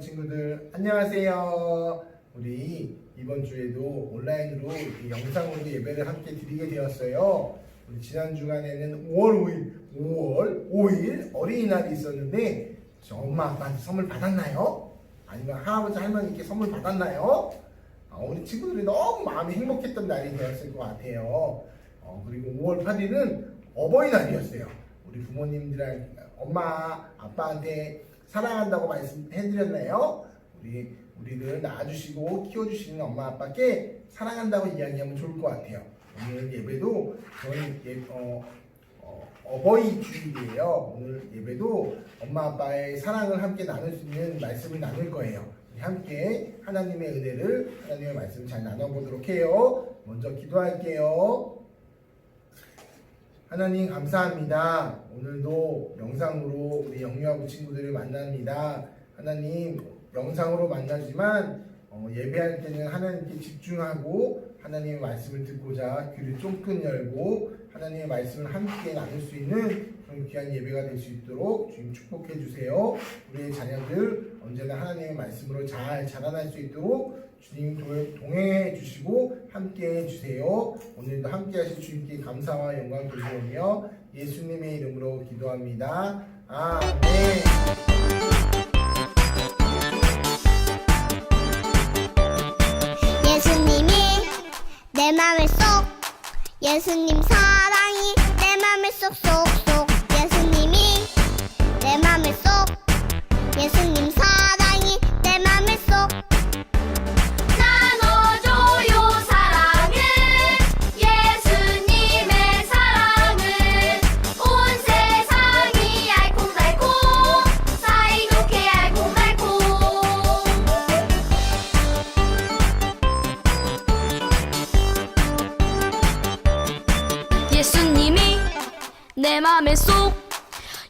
친구들 안녕하세요. 우리 이번 주에도 온라인으로 영상으로 예배를 함께 드리게 되었어요. 우리 지난 주간에는 5월 5일, 5월 5일 어린이날이 있었는데 저 엄마 아빠한테 선물 받았나요? 아니면 할아버지 할머니께 선물 받았나요? 아, 우리 친구들이 너무 마음이 행복했던 날이 되었을 것 같아요. 어, 그리고 5월 8일은 어버이날이었어요. 우리 부모님들랑 엄마 아빠한테 사랑한다고 말씀해드렸나요? 우리 우리를 낳아주시고 키워주시는 엄마 아빠께 사랑한다고 이야기하면 좋을 것 같아요. 오늘 예배도 저희 예, 어, 어, 버이 주일이에요. 오늘 예배도 엄마 아빠의 사랑을 함께 나눌 수 있는 말씀을 나눌 거예요. 함께 하나님의 은혜를 하나님의 말씀 잘 나눠보도록 해요. 먼저 기도할게요. 하나님 감사합니다. 오늘도 영상으로 우리 영유아부 친구들을 만납니다. 하나님 영상으로 만나지만 어, 예배할 때는 하나님께 집중하고 하나님의 말씀을 듣고자 귀를 쫑긋 열고 하나님의 말씀을 함께 나눌 수 있는 그런 귀한 예배가 될 수 있도록 주님 축복해 주세요. 우리의 자녀들 언제나 하나님의 말씀으로 잘 자라날 수 있도록 주님 도- 동행해 주시고 함께 해 주세요. 오늘도 함께 하실 주님께 감사와 영광 돌리오며 예수님의 이름으로 기도합니다. 아멘. 예수님이 내 맘을 쏙 예수님 사랑이 내 맘을 쏙쏙쏙 예수님이 내 맘을 쏙 예수님 사랑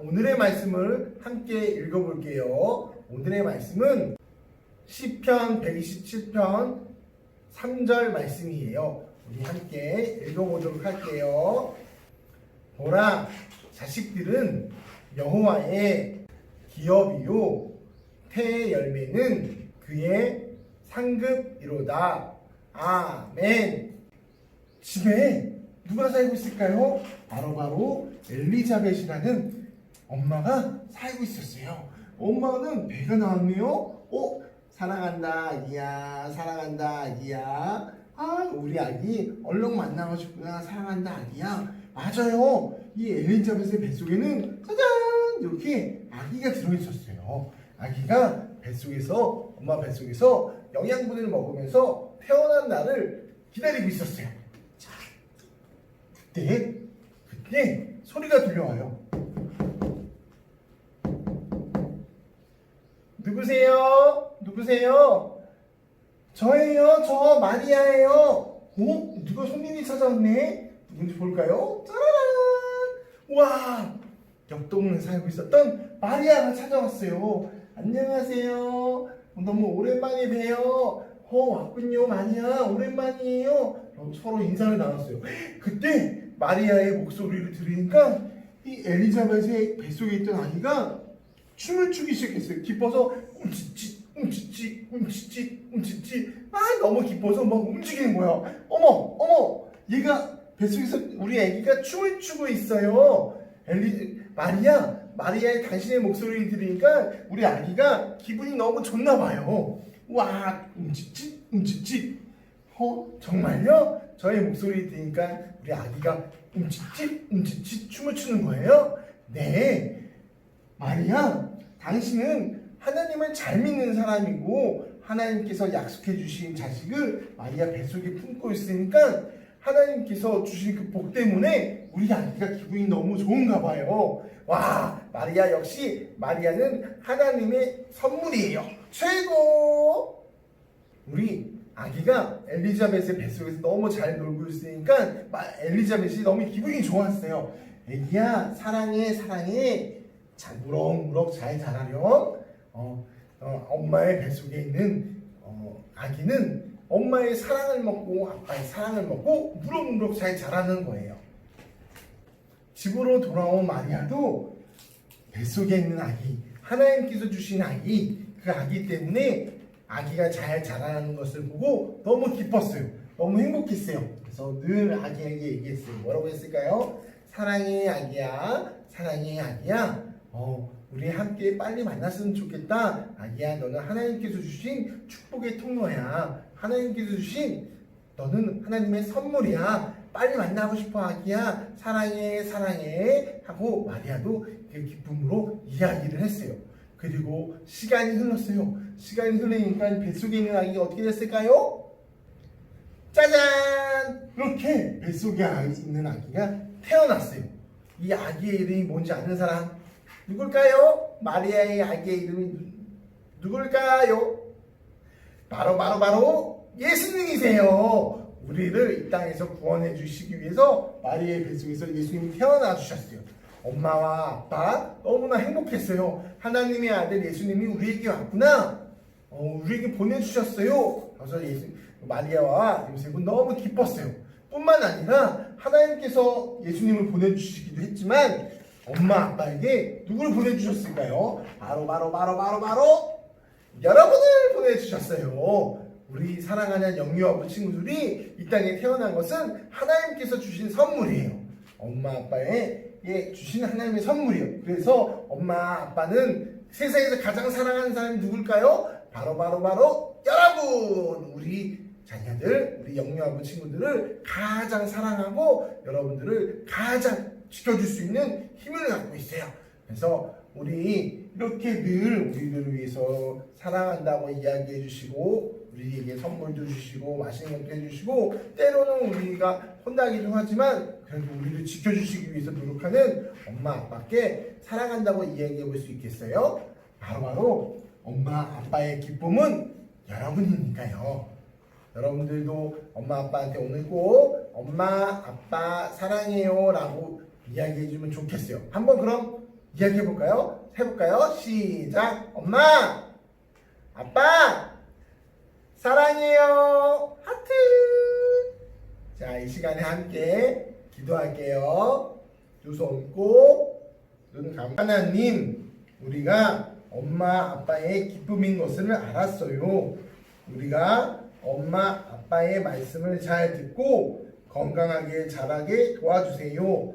오늘의 말씀을 함께 읽어볼게요. 오늘의 말씀은 시편 127편 3절 말씀이에요. 우리 함께 읽어보도록 할게요. 보라, 자식들은 여호와의 기업이요, 태의 열매는 그의 상급이로다. 아멘. 집에 누가 살고 있을까요? 바로바로 엘리자벳이라는 엄마가 살고 있었어요. 엄마는 배가 나왔네요. 어? 사랑한다 아기야. 사랑한다 아기야. 아 우리 아기 얼른 만나고 싶구나. 사랑한다 아기야. 맞아요. 이 엘리자벳의 뱃속에는 짜잔! 이렇게 아기가 들어있었어요. 아기가 뱃속에서 엄마 뱃속에서 영양분을 먹으면서 태어난 날을 기다리고 있었어요. 자 그때 그때 소리가 들려와요 누구세요? 누구세요? 저예요. 저 마리아예요. 어? 누가 손님이 찾아왔네? 누군지 볼까요? 짜라란! 와! 옆 동네에 살고 있었던 마리아가 찾아왔어요. 안녕하세요. 너무 오랜만에 봬요. 어, 왔군요. 마리아. 오랜만이에요. 어, 서로 인사를 나눴어요. 그때 마리아의 목소리를 들으니까 이 엘리자벳의 뱃속에 있던 아기가 춤을 추기 시작했어요. 기뻐서 움치치 움치치 움치치 움치치 아 너무 기뻐서 막 움직이는 거야. 어머 어머 얘가 뱃속에서 우리 아기가 춤을 추고 있어요. 엘리 마리아 마리아의 당신의 목소리를 들으니까 우리 아기가 기분이 너무 좋나 봐요. 와 움치치 움치치 어 정말요? 저의 목소리 들으니까 우리 아기가 움치치 움치치 춤을 추는 거예요? 네. 마리아, 당신은 하나님을 잘 믿는 사람이고 하나님께서 약속해 주신 자식을 마리아 뱃속에 품고 있으니까 하나님께서 주신 그 복 때문에 우리 아기가 기분이 너무 좋은가 봐요. 와, 마리아 역시 마리아는 하나님의 선물이에요. 최고! 우리 아기가 엘리자벳의 뱃속에서 너무 잘 놀고 있으니까 마- 엘리자벳이 너무 기분이 좋았어요. 애기야, 사랑해, 사랑해. 잘 무럭무럭 잘 자라렴. 어, 어, 엄마의 뱃속에 있는 어, 아기는 엄마 엄마의 사랑을 먹고 아빠의 사랑을 먹고 무럭무럭 잘 자라는 거예요. 집으로 돌아온 마리아도 뱃속에 있는 아기, 하나님께서 주신 아기, 그 아기 때문에 아기가 잘 자라는 것을 보고 너무 기뻤어요. 너무 행복했어요. 그래서 늘 아기에게 얘기했어요. 뭐라고 했을까요? 사랑해 아기야, 사랑해 아기야. 어, 우리 함께 빨리 만났으면 좋겠다. 아기야, 너는 하나님께서 주신 축복의 통로야. 하나님께서 주신 너는 하나님의 선물이야. 빨리 만나고 싶어 아기야. 사랑해, 사랑해. 하고 마리아도 그 기쁨으로 이야기를 했어요. 그리고 시간이 흘렀어요. 시간이 흐르니까 뱃속에 있는 아기가 어떻게 됐을까요? 짜잔! 이렇게 뱃속에 있는 아기가 태어났어요. 이 아기의 이름이 뭔지 아는 사람? 누굴까요? 마리아의 아기의 이름이 누- 누굴까요? 바로 바로 바로 예수님이세요. 우리를 이 땅에서 구원해 주시기 위해서 마리아의 뱃속에서 예수님이 태어나 주셨어요. 엄마와 아빠 너무나 행복했어요. 하나님의 아들 예수님이 우리에게 왔구나. 어, 우리에게 보내주셨어요. 그래서 예수, 마리아와 요셉은 너무 기뻤어요. 뿐만 아니라 하나님께서 예수님을 보내주시기도 했지만 엄마 아빠에게 누구를 보내주셨을까요? 바로 바로 바로 바로 바로 여러분을 보내주셨어요. 우리 사랑하는 영유아부 친구들이 이 땅에 태어난 것은 하나님께서 주신 선물이에요. 엄마 아빠에게 주신 하나님의 선물이에요. 그래서 엄마 아빠는 세상에서 가장 사랑하는 사람이 누굴까요? 바로 바로 바로 여러분 우리 자녀들 우리 영유아부 친구들을 가장 사랑하고 여러분들을 가장 지켜줄 수 있는 힘을 갖고 있어요. 그래서 우리 이렇게 늘 우리들을 위해서 사랑한다고 이야기해 주시고 우리에게 선물도 주시고 맛있는 것도 해주시고 때로는 우리가 혼나기도 하지만 그래도 우리를 지켜주시기 위해서 노력하는 엄마 아빠께 사랑한다고 이야기해 볼 수 있겠어요? 바로바로 엄마 아빠의 기쁨은 여러분이니까요. 여러분들도 엄마 아빠한테 오늘 꼭 엄마 아빠 사랑해요 라고 이야기해 주면 좋겠어요. 한번 그럼 이야기해 볼까요? 해볼까요? 시작. 엄마 아빠 사랑해요. 하트. 자, 이 시간에 함께 기도할게요. 두 손 얹고 눈 감. 하나님, 우리가 엄마 아빠의 기쁨인 것을 알았어요. 우리가 엄마 아빠의 말씀을 잘 듣고 건강하게 자라게 도와주세요.